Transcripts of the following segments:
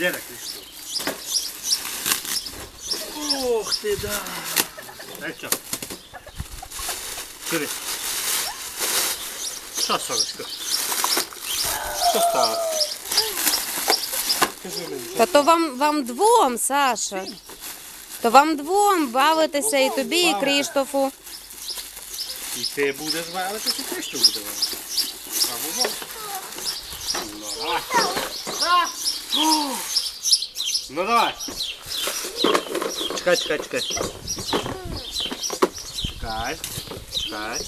Де так Кріштоф? Ох ти да. Дай що? Чури. Що, сонечко? Що? Скажи мені. Та то вам, вам двом, Саша. То вам двом бавитися і тобі, і Кріштофу. І ти будеш валити, чи Кріштоф буде валити? Або вон. Ну, давай. О! Ну давай. Чекай, чекай, чекай. Чекай. Чекай. Чекай.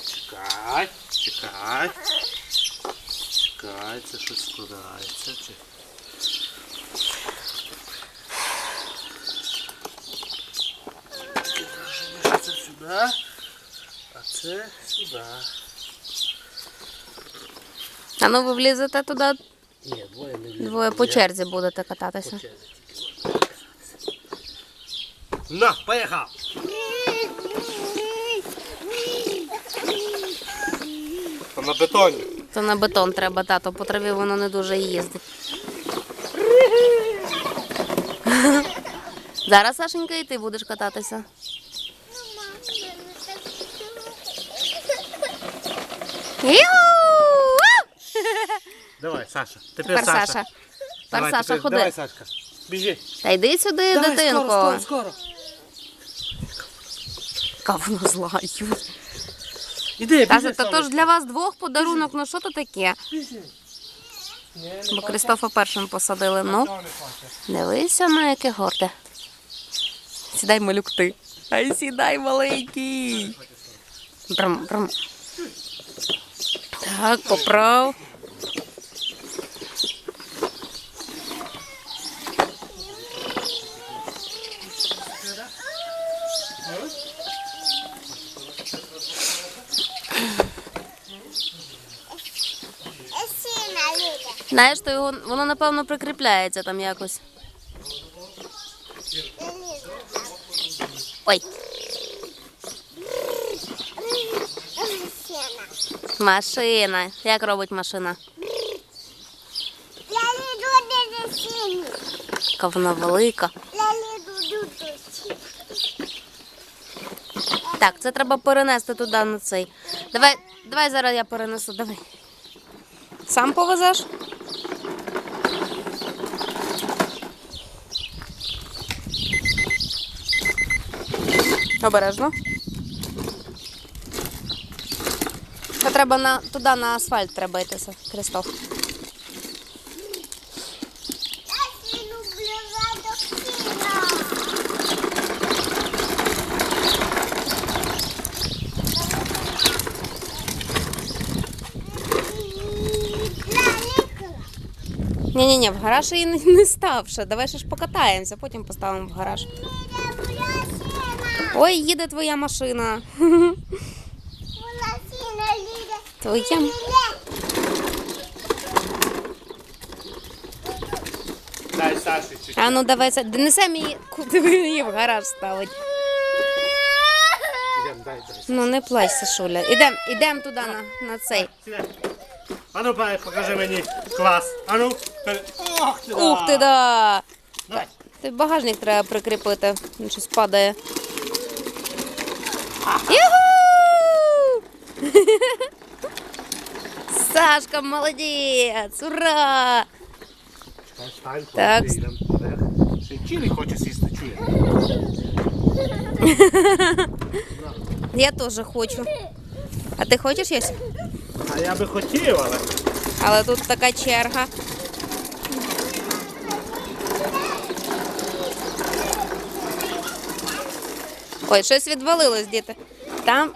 Чекай. Чекай. Чекай, це щось складається. Це сюди, а це сюди. А ну ви влізете туди, Ні, двоє не влізуть. двоє по черзі будете кататися. На, поїхав! Там на бетоні. То на бетон треба, тато, по траві воно не дуже їздить. Зараз, Сашенька, і ти будеш кататися. Ю! Давай, Саша. Тепер, Тепер Саша. Саша. Давай, Тепер Саша, тепер- ходи. Давай, Сашка. Біжи. Та йди сюди, дитинко. скоро, скоро. Яка вона зла. Ю. Іди, Каже, біжи, та то ж для вас двох подарунок, ну що то таке? Бо Кристофа першим посадили. Ну, дивися на яке горде. Сідай, малюк, ти. Ай, сідай, маленький. Брам, брам. Так, поправ. Знаєш, то його, воно напевно прикріпляється там якось. Ой, машина. Як робить машина? Яка вона велика. Так, це треба перенести туди на цей. Давай, давай зараз я перенесу, давай. Сам повезеш? Обережно. Та треба на, туди на асфальт треба йтися, Кристоф. Ні-ні-ні, в гараж її не, не став ще. Давай ще ж покатаємося, потім поставимо в гараж. Ой, їде твоя машина. Твоя. Дай Саші чуть. А ну давай, це- донесемо її, куди ви її в гараж ставить. Ідем, дай, дай. Ну не плач, Сашуля. Ідем, ідем туди на, на цей. Сідай. Ану, покажи мені клас. Ану. пере- Ох ти, Ух ти, да! Давай. Ти багажник треба прикріпити, він щось падає. Сашка, молодець! Ура! Так. вперед. Хоче сісти, чує. Я теж хочу. А ти хочеш Ясь? А я би хотів, але... Але тут така черга. Ой, щось відвалилось, діти. Там